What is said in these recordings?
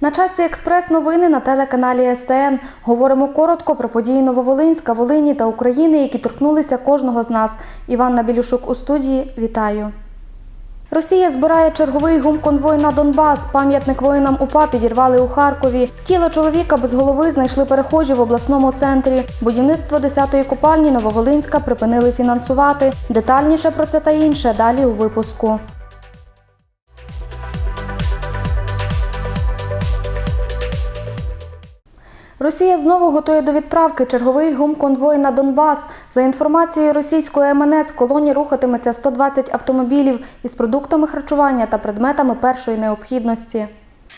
На часі експрес-новини на телеканалі СТН. Говоримо коротко про події Нововолинська, Волині та України, які торкнулися кожного з нас. Іванна Білюшук у студії. Вітаю. Росія збирає черговий гумконвой на Донбас. Пам'ятник воїнам УПА підірвали у Харкові. Тіло чоловіка без голови знайшли перехожі в обласному центрі. Будівництво 10-ї купальні Нововолинська припинили фінансувати. Детальніше про це та інше далі у випуску. Росія знову готує до відправки черговий гумконвой на Донбас. За інформацією російської МНС, в колоні рухатиметься 120 автомобілів із продуктами харчування та предметами першої необхідності.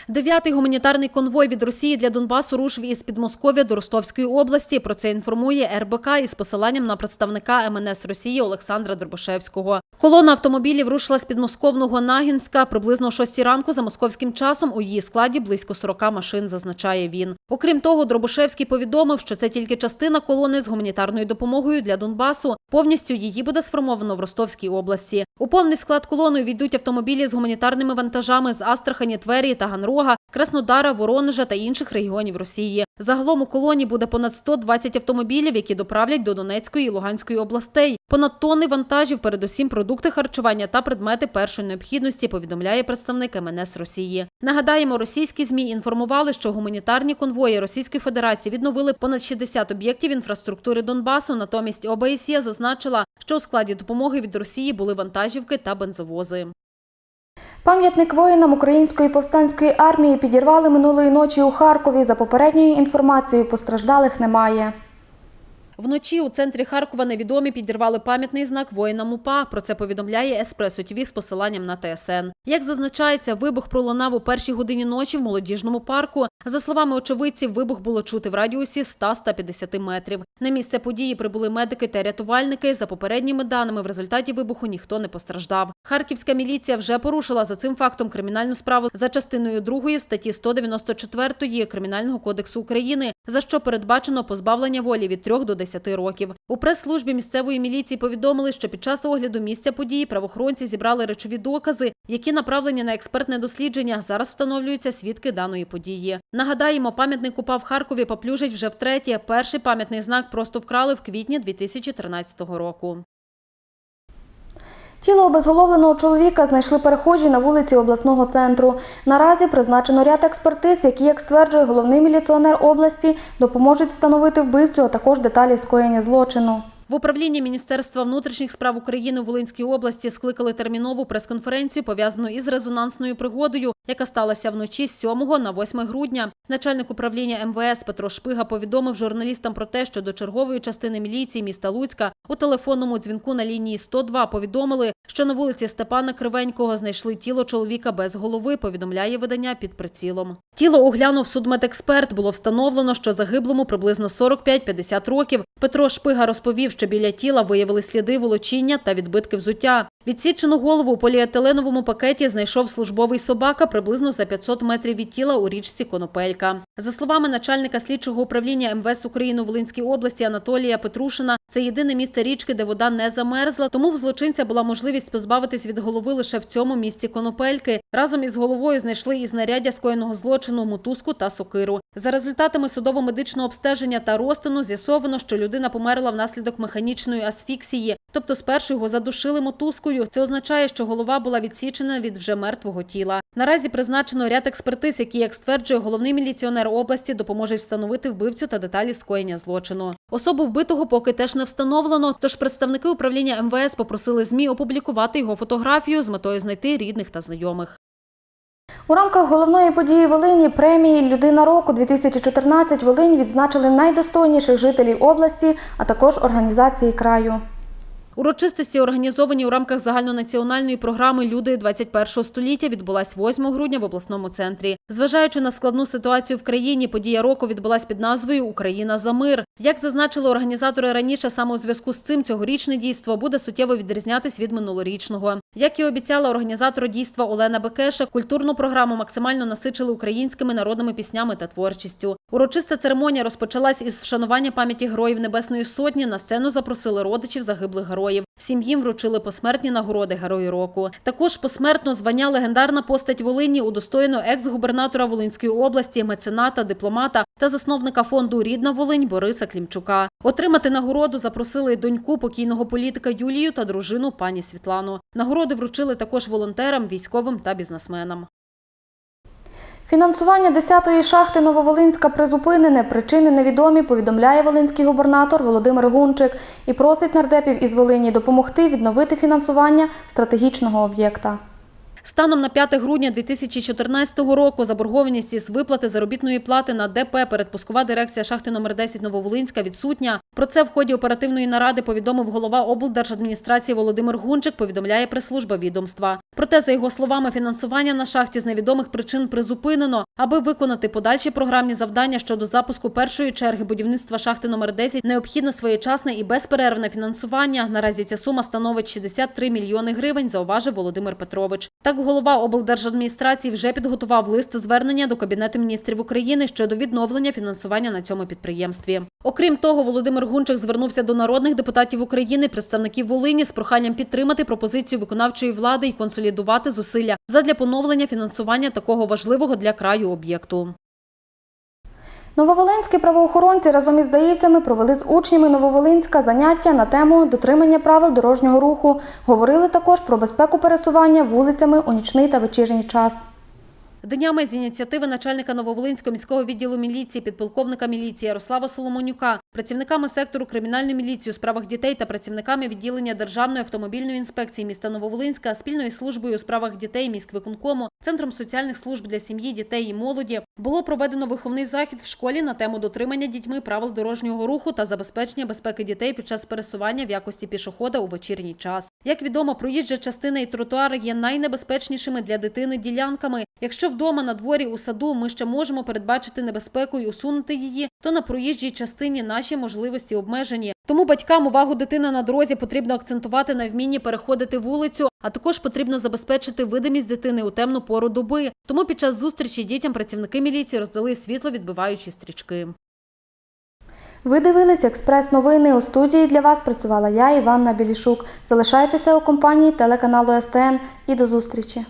Дев'ятий гуманітарний конвой від Росії для Донбасу рушив із Підмосков'я до Ростовської області. Про це інформує РБК із посиланням на представника МНС Росії Олександра Дробошевського. Колона автомобілів рушила з підмосковного Нагінська приблизно о 6 ранку за московським часом. У її складі близько 40 машин, зазначає він. Окрім того, Дробошевський повідомив, що це тільки частина колони з гуманітарною допомогою для Донбасу. Повністю її буде сформовано в Ростовській області. У повний склад колони війдуть автомобілі з гуманітарними вантажами з Астрахані, Твері та Ганрога, Краснодара, Воронежа та інших регіонів Росії. Загалом у колоні буде понад 120 автомобілів, які доправлять до Донецької і Луганської областей. Понад тонни вантажів, передусім продукти харчування та предмети першої необхідності, повідомляє представник МНС Росії. Нагадаємо, російські змі інформували, що гуманітарні конвої Російської Федерації відновили понад 60 об'єктів інфраструктури Донбасу. Натомість ОБСЄ зазначила, що у складі допомоги від Росії були вантажівки та бензовози. Пам'ятник воїнам української повстанської армії підірвали минулої ночі у Харкові. За попередньою інформацією, постраждалих немає. Вночі у центрі Харкова невідомі підірвали пам'ятний знак воїнам УПА. Про це повідомляє Еспресо ТВ з посиланням на ТСН. Як зазначається, вибух пролунав у першій годині ночі в молодіжному парку. За словами очевидців, вибух було чути в радіусі 100-150 метрів. На місце події прибули медики та рятувальники. За попередніми даними, в результаті вибуху ніхто не постраждав. Харківська міліція вже порушила за цим фактом кримінальну справу за частиною 2 статті 194 Кримінального кодексу України, за що передбачено позбавлення волі від 3 до 10 років. У прес-службі місцевої міліції повідомили, що під час огляду місця події правоохоронці зібрали речові докази, які направлені на експертне дослідження. Зараз встановлюються свідки даної події. Нагадаємо, пам'ятник упав в Харкові поплюжить вже втретє. Перший пам'ятний знак просто вкрали в квітні 2013 року. Тіло обезголовленого чоловіка знайшли перехожі на вулиці обласного центру. Наразі призначено ряд експертиз, які, як стверджує головний міліціонер області, допоможуть встановити вбивцю, а також деталі скоєння злочину. В управлінні Міністерства внутрішніх справ України у Волинській області скликали термінову прес-конференцію, пов'язану із резонансною пригодою, яка сталася вночі з 7 на 8 грудня. Начальник управління МВС Петро Шпига повідомив журналістам про те, що до чергової частини міліції міста Луцька у телефонному дзвінку на лінії 102 повідомили, що на вулиці Степана Кривенького знайшли тіло чоловіка без голови. Повідомляє видання під прицілом. Тіло оглянув судмедексперт. Було встановлено, що загиблому приблизно 45-50 років. Петро Шпига розповів, що біля тіла виявили сліди волочіння та відбитки взуття. Відсічену голову у поліетиленовому пакеті знайшов службовий собака приблизно за 500 метрів від тіла у річці Конопелька. За словами начальника слідчого управління МВС України у Волинській області Анатолія Петрушина, це єдине місце річки, де вода не замерзла. Тому в злочинця була можливість позбавитись від голови лише в цьому місці Конопельки. Разом із головою знайшли і знаряддя скоєного злочину, мотузку та сокиру. За результатами судово-медичного обстеження та розтину з'ясовано, що людина померла внаслідок механічної асфіксії, тобто спершу його задушили мотузкою. Це означає, що голова була відсічена від вже мертвого тіла. Наразі призначено ряд експертиз, які, як стверджує головний міліціонер області, допоможуть встановити вбивцю та деталі скоєння злочину. Особу вбитого поки теж не встановлено. Тож представники управління МВС попросили змі опублікувати його фотографію з метою знайти рідних та знайомих. У рамках головної події Волині премії Людина року 2014 Волинь відзначили найдостойніших жителів області, а також організації краю. Урочистості, організовані у рамках загальнонаціональної програми Люди 21 століття, відбулась 8 грудня в обласному центрі. Зважаючи на складну ситуацію в країні, подія року відбулась під назвою Україна за мир. Як зазначили організатори раніше, саме у зв'язку з цим цьогорічне дійство буде суттєво відрізнятись від минулорічного. Як і обіцяла організатор дійства Олена Бекеша, культурну програму максимально насичили українськими народними піснями та творчістю. Урочиста церемонія розпочалась із вшанування пам'яті героїв Небесної Сотні. На сцену запросили родичів загиблих героїв. Героїв. Всім їм вручили посмертні нагороди Герої року. Також посмертно звання легендарна постать Волині удостоєно екс-губернатора Волинської області, мецената, дипломата та засновника фонду Рідна Волинь Бориса Клімчука. Отримати нагороду запросили доньку покійного політика Юлію та дружину пані Світлану. Нагороди вручили також волонтерам, військовим та бізнесменам. Фінансування 10-ї шахти Нововолинська призупинене. Причини невідомі, повідомляє волинський губернатор Володимир Гунчик і просить нардепів із Волині допомогти відновити фінансування стратегічного об'єкта. Станом на 5 грудня 2014 року заборгованість із виплати заробітної плати на ДП передпускова дирекція шахти номер 10 Нововолинська відсутня. Про це в ході оперативної наради повідомив голова облдержадміністрації Володимир Гунчик, повідомляє прес-служба відомства. Проте, за його словами, фінансування на шахті з невідомих причин призупинено, аби виконати подальші програмні завдання щодо запуску першої черги будівництва шахти номер 10 необхідне своєчасне і безперервне фінансування. Наразі ця сума становить 63 мільйони гривень, зауважив Володимир Петрович. Так, голова облдержадміністрації вже підготував лист звернення до Кабінету міністрів України щодо відновлення фінансування на цьому підприємстві. Окрім того, Володимир Гунчик звернувся до народних депутатів України, представників Волині з проханням підтримати пропозицію виконавчої влади і консолідувати зусилля задля поновлення фінансування такого важливого для краю об'єкту. Нововолинські правоохоронці разом із даїцями провели з учнями Нововолинська заняття на тему дотримання правил дорожнього руху. Говорили також про безпеку пересування вулицями у нічний та вечірній час. Днями з ініціативи начальника Нововолинського міського відділу міліції, підполковника міліції Ярослава Соломонюка, працівниками сектору кримінальної міліції у справах дітей та працівниками відділення Державної автомобільної інспекції міста Нововолинська, спільною службою у справах дітей міськвиконкому, центром соціальних служб для сім'ї, дітей і молоді було проведено виховний захід в школі на тему дотримання дітьми правил дорожнього руху та забезпечення безпеки дітей під час пересування в якості пішохода у вечірній час. Як відомо, проїжджа частина і тротуари є найнебезпечнішими для дитини ділянками. Якщо вдома на дворі у саду ми ще можемо передбачити небезпеку і усунути її, то на проїжджій частині наші можливості обмежені. Тому батькам увагу дитини на дорозі потрібно акцентувати на вмінні переходити вулицю, а також потрібно забезпечити видимість дитини у темну пору доби. Тому під час зустрічі дітям працівники міліції роздали світловідбиваючі стрічки. Ви дивились експрес-новини. У студії для вас працювала я, Іванна Білішук. Залишайтеся у компанії телеканалу СТН і до зустрічі.